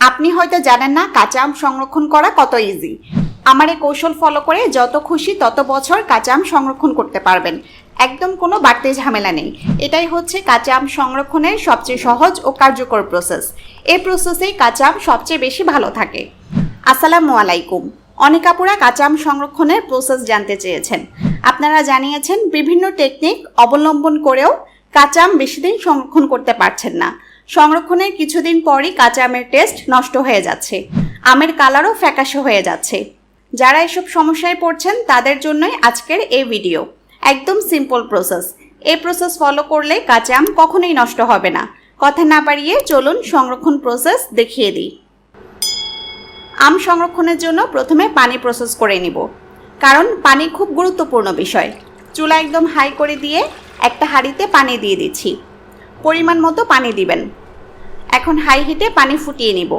আপনি হয়তো জানেন না, কাঁচা আম সংরক্ষণ করা কত ইজি আমার এই কৌশল ফলো করে যত খুশি তত বছর কাঁচা আম সংরক্ষণ করতে পারবেন। একদম কোনো বাড়তি ঝামেলা নেই। এটাই হচ্ছে কাঁচা আম সংরক্ষণের সবচেয়ে সহজ ও কার্যকর প্রসেস এই প্রসেসেই কাঁচা আম সবচেয়ে বেশি ভালো থাকে। আসসালামু আলাইকুম। অনেক আপুরা কাঁচা আম সংরক্ষণের প্রসেস জানতে চেয়েছেন। আপনারা জানিয়েছেন বিভিন্ন টেকনিক অবলম্বন করেও কাঁচা আম বেশি দিন সংরক্ষণ করতে পারছেন না। সংরক্ষণের কিছুদিন পরই কাঁচা আমের টেস্ট নষ্ট হয়ে যাচ্ছে। আমের কালারও ফ্যাকাশে হয়ে যাচ্ছে। যারা এসব সমস্যায় পড়ছেন, তাদের জন্যই আজকের এই ভিডিও একদম সিম্পল প্রসেস এই প্রসেস ফলো করলে কাঁচা আম কখনোই নষ্ট হবে না। কথা না বাড়িয়ে চলুন সংরক্ষণ প্রসেস দেখিয়ে দিই। আম সংরক্ষণের জন্য প্রথমে পানি প্রসেস করে নিব। কারণ পানি খুব গুরুত্বপূর্ণ বিষয়। চুলা একদম হাই করে দিয়ে একটা হাঁড়িতে পানি দিয়ে দিচ্ছি। পরিমাণ মতো পানি দিবেন। এখন হাই হিটে পানি ফুটিয়ে নিব।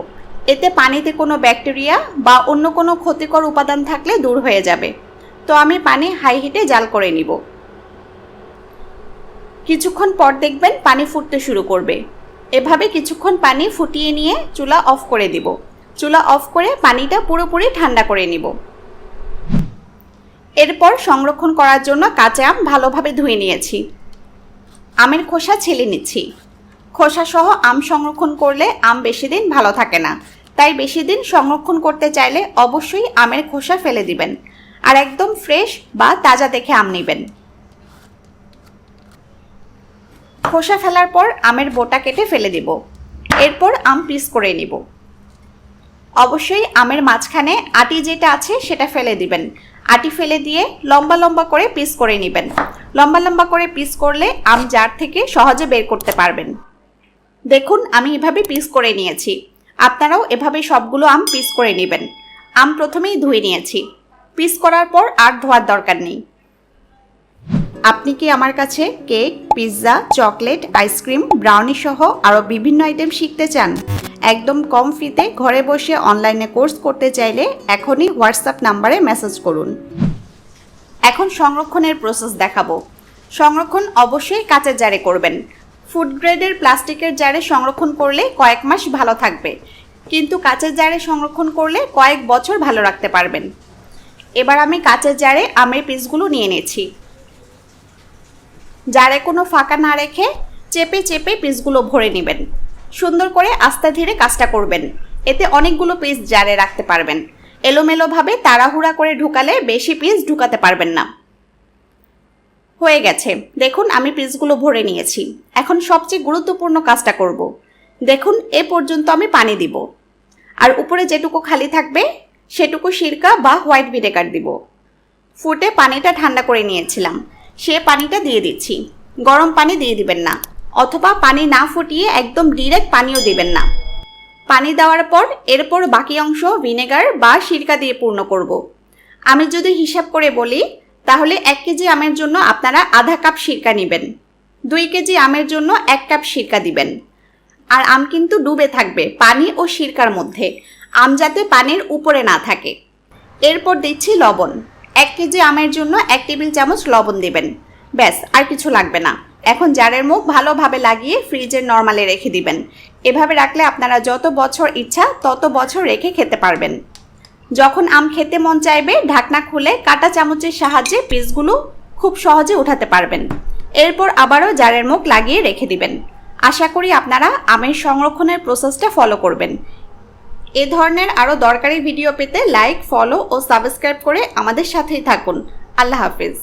এতে পানিতে কোনো ব্যাকটেরিয়া বা অন্য কোনো ক্ষতিকর উপাদান থাকলে দূর হয়ে যাবে। তো আমি পানি হাই হিটে জাল করে নিব। কিছুক্ষণ পর দেখবেন পানি ফুটতে শুরু করবে। এভাবে কিছুক্ষণ পানি ফুটিয়ে নিয়ে চুলা অফ করে দিব। চুলা অফ করে পানিটা পুরোপুরি ঠান্ডা করে নিব। এরপর সংরক্ষণ করার জন্য কাঁচা আম ভালোভাবে ধুয়ে নিয়েছি। আমের খোসা ছেলে নিচ্ছি। খোসা সহ আম সংরক্ষণ করলে আম বেশি দিন ভালো থাকে না। তাই বেশি দিন সংরক্ষণ করতে চাইলে অবশ্যই আমের খোসা ফেলে দিবেন আর একদম ফ্রেশ বা তাজা দেখে আম নেবেন। খোসা ফেলার পর আমের বোটা কেটে ফেলে দিব। এরপর আম পিস করে নিব। অবশ্যই আমের মাঝখানে আটি যেটা আছে সেটা ফেলে দিবেন। আটি ফেলে দিয়ে লম্বা লম্বা করে পিস করে নেবেন। লম্বা লম্বা করে পিস করলে আম জার থেকে সহজে বের করতে পারবেন। দেখুন, আমি এভাবে পিস করে নিয়েছি। আপনারাও এভাবে সবগুলো আম পিস করে নেবেন। আম প্রথমেই ধুয়ে নিয়েছি। পিস করার পর আর ধোয়ার দরকার নেই। আপনি কি আমার কাছে cake, pizza, chocolate, ice cream brownie সহ আরও বিভিন্ন আইটেম শিখতে চান? একদম কম ফিতে ঘরে বসে অনলাইনে কোর্স করতে চাইলে এখনই হোয়াটসঅ্যাপ নাম্বারে মেসেজ করুন। এখন সংরক্ষণের প্রসেস দেখাবো। সংরক্ষণ অবশ্যই কাঁচের জারে করবেন। ফুড গ্রেডের প্লাস্টিকের জারে সংরক্ষণ করলে কয়েক মাস ভালো থাকবে। কিন্তু কাঁচের জারে সংরক্ষণ করলে কয়েক বছর ভালো রাখতে পারবেন। এবার আমি কাঁচের জারে আমের পিসগুলো নিয়ে নিয়েছি। জারে কোনো ফাঁকা না রেখে চেপে চেপে পিসগুলো ভরে নেবেন। সুন্দর করে আস্তে ধীরে কাজটা করবেন। এতে অনেকগুলো পিস জারে রাখতে পারবেন। এলোমেলোভাবে তাড়াহুড়া করে ঢুকালে বেশি পিস ঢুকাতে পারবেন না। হয়ে গেছে। দেখুন, আমি পিসগুলো ভরে নিয়েছি। এখন সবচেয়ে গুরুত্বপূর্ণ কাজটা করব। দেখুন, এ পর্যন্ত আমি পানি দিব। আর উপরে যেটুকু খালি থাকবে, সেটুকু সিরকা বা হোয়াইট ভিনেগার দিব। ফুটে পানিটা ঠান্ডা করে নিয়েছিলাম। সে পানিটা দিয়ে দিচ্ছি। গরম পানি দিয়ে দিবেন না। অথবা পানি না ফুটিয়ে একদম ডিরেক্ট পানিও দিবেন না। পানি দেওয়ার পর এরপর বাকি অংশ ভিনেগার বা সিরকা দিয়ে পূর্ণ করব। আমি যদি হিসাব করে বলি তাহলে এক কেজি আমের জন্য আপনারা আধা কাপ সিরকা নেবেন। দুই কেজি আমের জন্য এক কাপ সিরকা দিবেন। আর আম কিন্তু ডুবে থাকবে পানি ও সিরকার মধ্যে। আম যাতে পানির উপরে না থাকে। এরপর দিচ্ছি লবণ। এক কেজি আমের জন্য এক টেবিল চামচ লবণ দেবেন। ব্যাস, আর কিছু লাগবে না। এখন জারের মুখ ভালোভাবে লাগিয়ে ফ্রিজের নর্মালে রেখে দিবেন। এভাবে রাখলে আপনারা যত বছর ইচ্ছা তত বছর রেখে খেতে পারবেন। যখন আম খেতে মন চাইবে, ঢাকনা খুলে কাটা চামচের সাহায্যে পিসগুলো খুব সহজে উঠাতে পারবেন। এরপর আবারও জারের মুখ লাগিয়ে রেখে দিবেন। আশা করি আপনারা আমের সংরক্ষণের প্রসেসটা ফলো করবেন। এ ধরনের আরও দরকারি ভিডিও পেতে লাইক ফলো ও সাবস্ক্রাইব করে আমাদের সাথেই থাকুন। আল্লাহ হাফিজ।